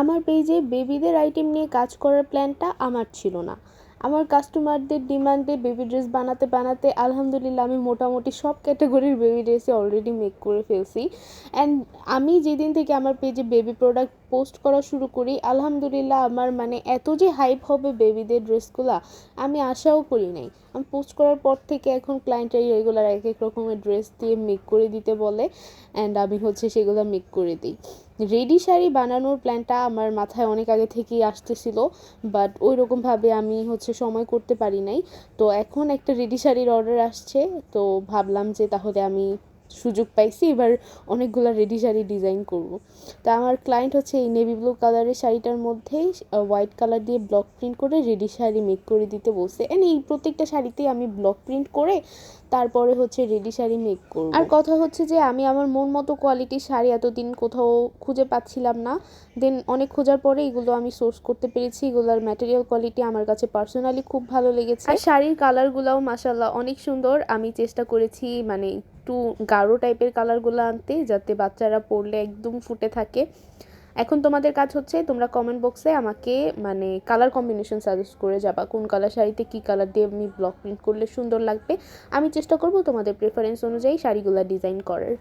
আমার পেজে বেবিদের আইটেম নিয়ে কাজ করার প্ল্যানটা আমার ছিল না। আমার কাস্টমারদের ডিমান্ডে বেবি ড্রেস বানাতে বানাতে আলহামদুলিল্লাহ আমি মোটামুটি সব ক্যাটাগরির বেবি ড্রেসই অলরেডি মেক করে ফেলছি। অ্যান্ড আমি যেদিন থেকে আমার পেজে বেবি প্রোডাক্ট পোস্ট করা শুরু করি, আলহামদুলিল্লাহ আমার মানে এত যে হাইপ হবে বেবিদের ড্রেসগুলা, আমি আশাও করি নাই। আমি পোস্ট করার পর থেকে এখন ক্লায়েন্টরা রেগুলার এক এক রকমের ড্রেস দিয়ে মেক করে দিতে বলে অ্যান্ড আমি হচ্ছে সেগুলো মেক করে দিই। রেডি শাড়ি বানানোর প্ল্যানটা আমার মাথায় অনেক আগে থেকেই আসতেছিল বাট ওই রকমভাবে আমি হচ্ছে সময় করতে পারি নাই। তো এখন একটা রেডি শাড়ির অর্ডার আসছে, তো ভাবলাম যে তাহলে আমি সুযোগ পাইছি এবার অনেকগুলো রেডি শাড়ি ডিজাইন করব। তা আমার ক্লায়েন্ট হচ্ছে এই নেভি ব্লু কালারের শাড়িটার মধ্যেই হোয়াইট কালার দিয়ে ব্লক প্রিন্ট করে রেডি শাড়ি মেক করে দিতে বলছে। এন্ড এই প্রত্যেকটা শাড়িতেই আমি ব্লক প্রিন্ট করে তারপরে হচ্ছে রেডি শাড়ি মেক করব। আর কথা হচ্ছে যে আমি আমার মন মতো কোয়ালিটির শাড়ি এতদিন কোথাও খুঁজে পাচ্ছিলাম না। দেন অনেক খোঁজার পরে এগুলো আমি সোর্স করতে পেরেছি এগুলোর ম্যাটেরিয়াল কোয়ালিটি আমার কাছে পার্সোনালি খুব ভালো লেগেছে। আর শাড়ির কালারগুলোও মাসাল্লাহ অনেক সুন্দর আমি চেষ্টা করেছি মানে একটু গাঢ় টাইপের কালারগুলো আনতে, যাতে বাচ্চারা পরলে একদম ফুটে থাকে। এখন তোমাদের কাজ হচ্ছে, তোমরা কমেন্ট বক্সে আমাকে মানে কালার কম্বিনেশন সাজেস্ট করে যাবা। কোন কালার শাড়িতে কী কালার দিয়ে আমি ব্লক প্রিন্ট করলে সুন্দর লাগবে। আমি চেষ্টা করব তোমাদের প্রেফারেন্স অনুযায়ী শাড়িগুলো ডিজাইন করার।